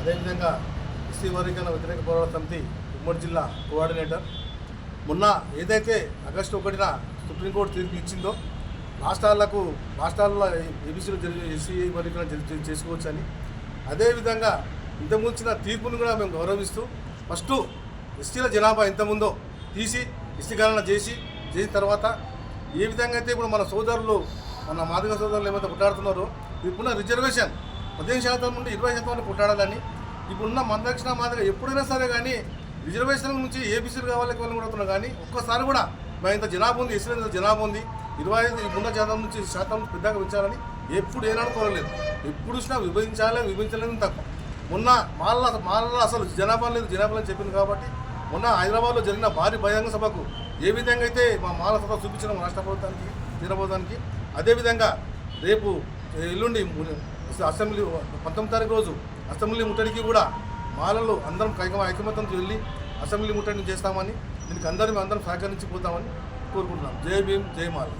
అదేవిధంగా ఎస్సీ వర్గీకరణ వ్యతిరేక పోరాట సమితి ఉమ్మడి జిల్లా కోఆర్డినేటర్. మొన్న ఏదైతే ఆగస్టు ఒకటిన సుప్రీంకోర్టు తీర్పు ఇచ్చిందో రాష్ట్రాలకు రాష్ట్రాల్లో ఏబీసీలు జరిగి ఎస్సీ వర్గీకరణ జరిగి చేసుకోవచ్చని. అదేవిధంగా ఇంతకుముందు ఇచ్చిన తీర్పును కూడా మేము గౌరవిస్తూ ఫస్ట్ ఎస్టీల జనాభా ఎంతముందో తీసి ఎస్టీకరణ చేసి చేసిన తర్వాత ఏ విధంగా అయితే ఇప్పుడు మన సోదరులు మన మాదిగ సోదరులు ఏమైతే కొట్లాడుతున్నారో ఇప్పుడున్న రిజర్వేషన్. పదిహేను శాతం నుండి ఇరవై శాతం వరకు కొట్టాడాలని ఇప్పుడున్న మన దక్షిణ ఎప్పుడైనా సరే కానీ రిజర్వేషన్ నుంచి ఏబీసీలు కావాలి వాళ్ళని కూడా అవుతున్నాం కానీ ఒక్కసారి కూడా మా ఇంత జనాభా ఉంది ఎస్సీ జనాభా ఉంది. ఇరవై ఐదు ఉన్న శాతం నుంచి శాతం పెద్దగా పెంచాలని ఎప్పుడు ఏనాడు కోరలేదు. ఎప్పుడు చూసినా విభజించాలి విభజించలేదు తక్కువ మొన్న మాల మాలలో అసలు జనాభా లేదు జనాభా లేదని చెప్పింది కాబట్టి మొన్న హైదరాబాద్లో జరిగిన భారీ బహిరంగ సభకు ఏ విధంగా అయితే మా మాల సభ చూపించిన రాష్ట్ర ప్రభుత్వానికి తీరబోదానికి అదేవిధంగా రేపు ఎల్లుండి అసెంబ్లీ పంతొమ్మిది తారీఖు రోజు అసెంబ్లీ ముట్టడికి కూడా మాలలు అందరం ఐకమ ఐకమత్యంతో వెళ్ళి అసెంబ్లీ ముట్టడిని చేస్తామని దీనికి అందరం అందరం సహకరించి పోతామని కోరుకుంటున్నాం. జై భీమ్ జై మాల.